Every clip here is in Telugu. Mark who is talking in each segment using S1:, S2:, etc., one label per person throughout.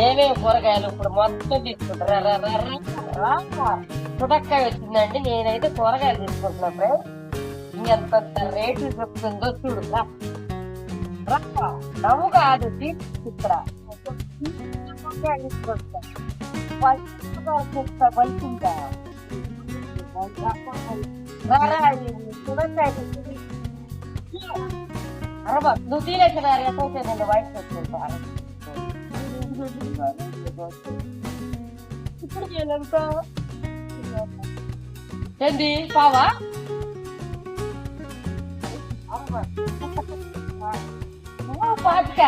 S1: ఏమేమి కూరగాయలు ఇప్పుడు మొత్తం తీసుకుంటారా చుడక్కాయ వచ్చిందండి. నేనైతే కూరగాయలు తీసుకుంటున్నా ఫ్రెండ్ ఇంకెంత రేట్లు చెప్తుందో చూడు తీసుకుంటా రా. నవ్వు కాదు తీసుకురా అరబా నువ్వు తీరేసినారు ఎంత నేను బయటకు వచ్చేసాను ఇప్పుడు నేనెంత ఏంది పావా పాతిక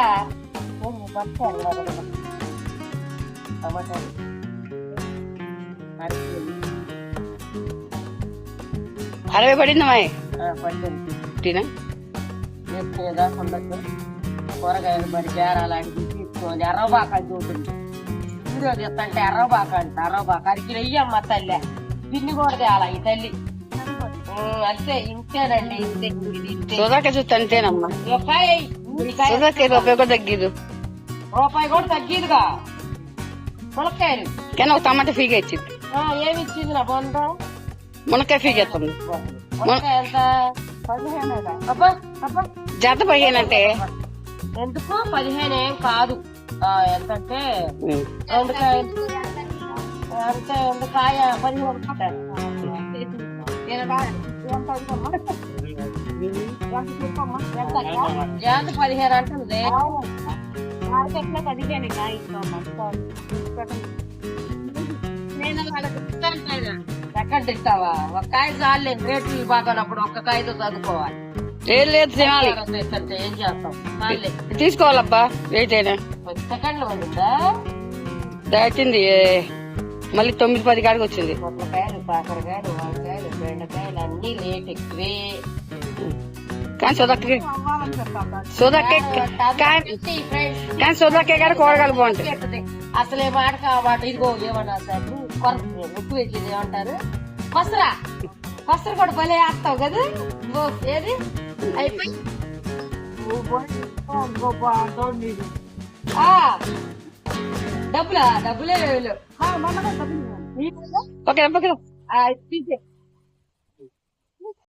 S1: టమాటాలు
S2: అరవై పడింది మాయ్
S1: పద్దెనిమిది
S2: తినా
S1: నేర్చుకునేదా కొందరు కూరగాయలు మరి బేరాలాంటివి తీసుకొని ఎర్రబాకాలు చూడండి వీడియో తీస్తంటే ఎర్రబాక అంట ఎర్రబాక అరికి వెయ్యమ్మ తల్లి. పిన్ని కూడా తేలా ఈ తల్లి. అంతే ఇంతేనండి ఇంతే
S2: సోదాక చూస్తే అంతేనమ్మా.
S1: రూపాయి
S2: రూపాయి కూడా తగ్గిదు.
S1: రూపాయి కూడా తగ్గిదుగా. ములక్కాయలు
S2: కానీ ఒక టమాటా ఫీగా ఇచ్చింది.
S1: ఆ, ఏమి ఇచ్చింది నా బొంద
S2: మునక్కాయ ఫీగా ఇస్తుంది.
S1: ములక్కాయ ఎంత?
S2: జత పదిహేను అంటే
S1: ఎందుకు? పదిహేను ఏం కాదు ఎంతంటే. రెండు కాయలు అంటే రెండు కాయ పదిహేను. ఎంత పదిహేను అంటుంది. తింటావా? ఒక కాయ చాలే రేట్లు బాగానప్పుడు ఒక్క కాయతో చదువుకోవాలి.
S2: ఏం లేదు తినాలి.
S1: అంటే ఏం చేస్తాం?
S2: తీసుకోవాలబ్బా వెయిటైనా
S1: సెకండ్లు ఉందా
S2: దాచింది మళ్ళీ తొమ్మిది పది కాడికి వచ్చింది.
S1: పొట్లకాయలు కాకరకాయలు వంకాయలు బెండకాయలు అన్ని రేట్ ఎక్కువే.
S2: కానీ సోదక్కే కానీ కానీ సోదక్కే కాడ కూరగాయలు బాగుంటాయి.
S1: అసలే మాట కాబట్టి ఇదిగో ఏమన్నా సార్ కొరత ఎక్కువ వేసేది ఏమంటారు? పసరా పసర కూడా భలే వేస్తావు కదా? ఇదిగో ఏది? అయిపోయి. ఆ, డబ్బులా? డబ్బులే
S2: ఓకే
S1: తీసే.